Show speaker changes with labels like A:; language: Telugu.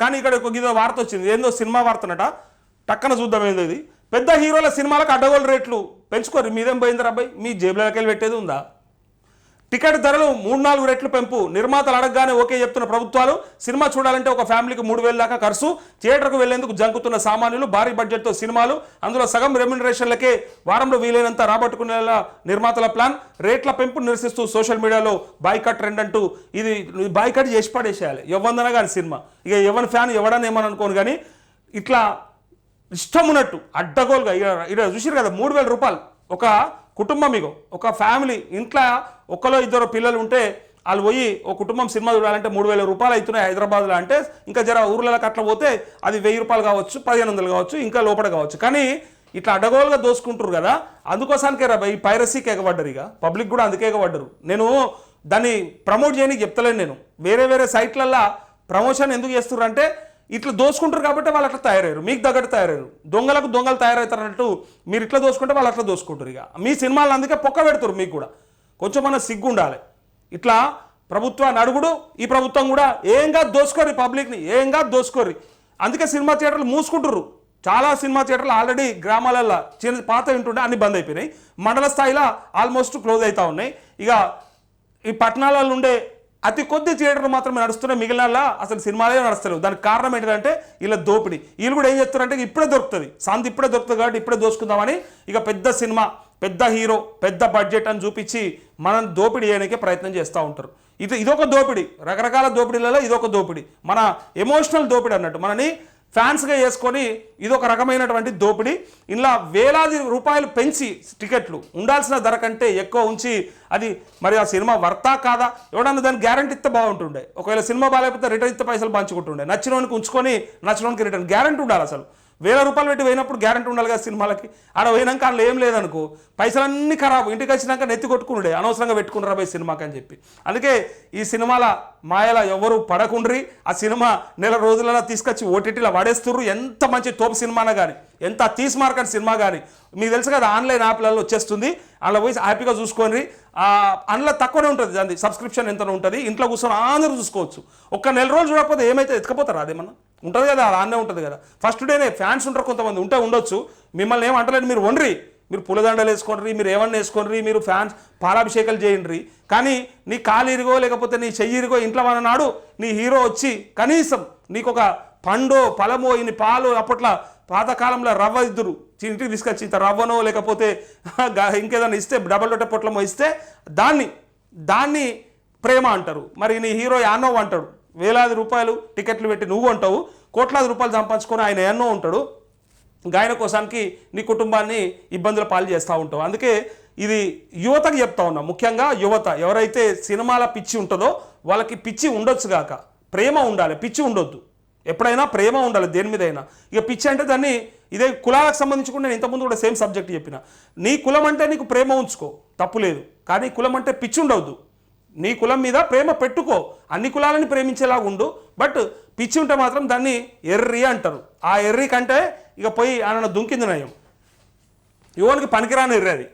A: కానీ ఇక్కడ ఒక ఇదో వార్త వచ్చింది. ఏందో సినిమా వార్తనట. టక్కన చూద్దాం ఏందో ఇది పెద్ద హీరోల సినిమాలకు అడ్డగోలు రేట్లు పెంచుకోరు మీదేం పోయింది అబ్బాయి? మీ జేబులోకి వెళ్ళి పెట్టేది ఉందా? టికెట్ ధరలు మూడు నాలుగు రెట్లు పెంపు. నిర్మాతలు అడగగానే ఓకే చెప్తున్న ప్రభుత్వాలు సినిమా చూడాలంటే ఒక ఫ్యామిలీకి మూడు వేల దాకా ఖర్చు. థియేటర్కు వెళ్ళేందుకు జంకుతున్న సామాన్యులు భారీ బడ్జెట్తో సినిమాలు. అందులో సగం రెమ్యునరేషన్లకే వారంలో వీలైనంత రాబట్టుకునేలా నిర్మాతల ప్లాన్. రేట్ల పెంపు నిరసిస్తూ సోషల్ మీడియాలో బాయ్కట్ ట్రెండ్ అంటూ ఇది బాయ్కట్ చేసి పడేసేయాలి. ఎవ్వందన కానీ సినిమా. ఇక ఎవరి ఫ్యాన్ ఎవడని ఏమని అనుకోను కానీ ఇట్లా ఇష్టం ఉన్నట్టు అడ్డగోలుగా ఇక్కడ చూసారు కదా మూడు వేల రూపాయలు. ఒక కుటుంబం ఇగో ఒక ఫ్యామిలీ. ఇంట్లో ఒక్కలో ఇద్దరు పిల్లలు ఉంటే వాళ్ళు పోయి ఒక కుటుంబం సినిమా చూడాలంటే మూడు వేల రూపాయలు అవుతున్నాయి హైదరాబాద్లో అంటే ఇంకా జర ఊర్లలోకి అట్లా పోతే అది వెయ్యి రూపాయలు కావచ్చు పదిహేను వందలు కావచ్చు ఇంకా లోపల కావచ్చు. కానీ ఇట్లా అడ్డగోలుగా దోసుకుంటారు కదా అందుకోసానికే రా ఈ పైరసీకి ఎగబడ్డరు ఇక. పబ్లిక్ కూడా అందుకే ఎగబడ్డరు. నేను దాన్ని ప్రమోట్ చేయడానికి చెప్తలేను నేను. వేరే వేరే సైట్లల్లో ప్రమోషన్ ఎందుకు చేస్తున్నారు అంటే ఇట్లా దోసుకుంటారు కాబట్టి వాళ్ళు అట్లా తయారయ్యారు. మీకు తగ్గట్టు తయారయ్యారు. దొంగలకు దొంగలు తయారవుతారు అన్నట్టు మీరు ఇట్లా దోసుకుంటే వాళ్ళు అట్లా దోసుకుంటారు ఇక. మీ సినిమాలు అందుకే పొక్క పెడతారు మీకు కూడా. కొంచెం మన సిగ్గు ఉండాలి ఇట్లా ప్రభుత్వ నడుగుడు ఈ ప్రభుత్వం కూడా ఏంగా కాదు దోసుకోరు పబ్లిక్ని ఏంగా దోసుకోర్రి దోసుకోరు. అందుకే సినిమా థియేటర్లు మూసుకుంటుర్రు. చాలా సినిమా థియేటర్లు ఆల్రెడీ గ్రామాలలో చిన్న పాత వింటుండే అన్ని బంద్ అయిపోయినాయి. మండల స్థాయిలో ఆల్మోస్ట్ క్లోజ్ అవుతూ ఉన్నాయి. ఇక ఈ పట్టణాలలో ఉండే అతి కొద్ది థియేటర్లు మాత్రమే నడుస్తున్నాయి. మిగిలిన అసలు సినిమాలే నడుస్తలేవు. దానికి కారణం ఏంటంటే వీళ్ళ దోపిడీ. వీళ్ళు కూడా ఏం చేస్తారంటే ఇప్పుడే దొరుకుతుంది. సంత ఇప్పుడే దొరుకుతుంది కాబట్టి ఇప్పుడే దోసుకుందామని ఇక పెద్ద సినిమా పెద్ద హీరో పెద్ద బడ్జెట్ అని చూపించి మనం దోపిడీ చేయడానికి ప్రయత్నం చేస్తూ ఉంటారు. ఇది ఇదొక దోపిడీ. రకరకాల దోపిడీలలో ఇదొక దోపిడీ. మన ఎమోషనల్ దోపిడీ అన్నట్టు. మనని ఫ్యాన్స్గా చేసుకొని ఇదొక రకమైనటువంటి దోపిడీ. ఇలా వేలాది రూపాయలు పెంచి టికెట్లు ఉండాల్సిన ధర కంటే ఎక్కువ ఉంచి అది మరి ఆ సినిమా వర్తా కాదా? ఎవడన్నా దాన్ని గ్యారంటీ ఇస్తే బాగుంటుండే. ఒకవేళ సినిమా బాగాలేకపోతే రిటర్న్ ఇస్తే పైసలు పంచుకుంటుండే. నచ్చినోనికి ఉంచుకొని నచ్చినోనికి రిటర్న్ గ్యారంటీ ఉండాలి అసలు. వేల రూపాయలు పెట్టి పోయినప్పుడు గ్యారంటీ ఉండాలి కదా సినిమాలకి. ఆడ పోయినాక అందులో ఏం లేదనుకో. పైసలన్నీ ఖరాబ్. ఇంటికి వచ్చినాక నెత్తి కొట్టుకుండే అనవసరంగా పెట్టుకున్నారా పోయి సినిమాకి అని చెప్పి. అందుకే ఈ సినిమాల మాయల ఎవరు పడకుండ్రి. ఆ సినిమా నెల రోజులలో తీసుకొచ్చి ఓటీటీలో పడేస్తుర్రు ఎంత మంచి తోపు సినిమానా కానీ ఎంత తీసి మార్కని సినిమా కానీ మీకు తెలుసు కదా ఆన్లైన్ యాప్లలో వచ్చేస్తుంది. అందులో పోయి హ్యాపీగా చూసుకొని అందులో తక్కువనే ఉంటుంది. దాని సబ్స్క్రిప్షన్ ఎంత ఉంటుంది. ఇంట్లో కూర్చొని అందరూ చూసుకోవచ్చు. ఒక్క నెల రోజులు చూడకపోతే ఏమైతే ఎత్తుకపోతారా అదేమన్నా ఉంటుంది కదా అలానే ఉంటుంది కదా. ఫస్ట్ డేనే ఫ్యాన్స్ ఉంటారు కొంతమంది ఉంటే ఉండొచ్చు. మిమ్మల్ని ఏం అంటలేదు మీరు వండ్రి మీరు పులదండలు వేసుకోండి మీరు ఏమన్నా వేసుకోండి మీరు ఫ్యాన్స్ పాలాభిషేకాలు చేయండి కానీ నీ కాలు ఇరిగో లేకపోతే నీ చెయ్యి ఇరిగో ఇంట్లో మన నాడు నీ హీరో వచ్చి కనీసం నీకు ఒక పండో పలమో ఇన్ని పాలు అప్పట్లో పాతకాలంలో రవ్వ ఇద్దరు. ఇంటికి తీసుకొచ్చి ఇంత రవ్వనో లేకపోతే ఇంకేదైనా ఇస్తే డబల్ రొట్టె పొట్లమో ఇస్తే దాన్ని దాన్ని ప్రేమ అంటారు. మరి నీ హీరో యానో అంటాడు. వేలాది రూపాయలు టికెట్లు పెట్టి నువ్వు ఉంటావు కోట్లాది రూపాయలు సంపాదించుకొని ఆయన ఎన్నో ఉంటాడు గాయన కోసానికి నీ కుటుంబాన్ని ఇబ్బందుల పాలు చేస్తూ ఉంటావు. అందుకే ఇది యువతకు చెప్తా ఉన్నా ముఖ్యంగా యువత ఎవరైతే సినిమాల పిచ్చి ఉంటుందో వాళ్ళకి పిచ్చి ఉండొచ్చు గాక ప్రేమ ఉండాలి పిచ్చి ఉండొద్దు. ఎప్పుడైనా ప్రేమ ఉండాలి దేని మీదైనా. ఇక పిచ్చి అంటే దాన్ని ఇదే కులాలకు సంబంధించి కూడా నేను ఇంతకుముందు కూడా సేమ్ సబ్జెక్ట్ చెప్పిన. నీ కులం అంటే నీకు ప్రేమ ఉంచుకో తప్పు లేదు. కానీ కులం అంటే పిచ్చి ఉండవద్దు నీ కులం మీద ప్రేమ పెట్టుకో. అన్ని కులాలని ప్రేమించేలాగా ఉండు. బట్ పిచ్చి ఉంటే మాత్రం దాన్ని ఎర్రి అంటారు. ఆ ఎర్రి కంటే ఇక పోయి ఆయన దుంకింది నయం. యువనికి పనికిరాని ఎర్రి అది.